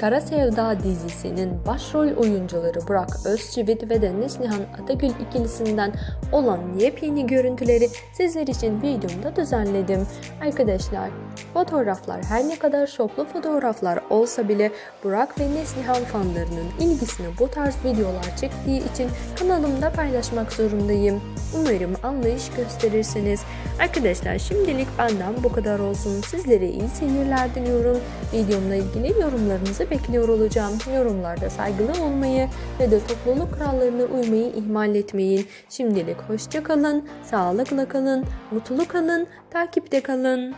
Kara Sevda dizisinin başrol oyuncuları Burak Özçivit ve Deniz Nihan Atagül ikilisinden olan yepyeni görüntüleri sizler için videomda düzenledim. Arkadaşlar fotoğraflar her ne kadar şoklu fotoğraflar olsa bile Burak ve Neslihan fanlarının ilgisini bu tarz videolar çektiği için kanalımda paylaşmak zorundayım. Umarım anlayış gösterirsiniz. Arkadaşlar şimdilik benden bu kadar olsun. Sizlere iyi seyirler diliyorum. Videomla ilgili yorumlarınızı bekliyor olacağım. Yorumlarda saygılı olmayı ve de topluluk kurallarına uymayı ihmal etmeyin. Şimdilik hoşça kalın, sağlıkla kalın, mutlu kalın, takipte kalın.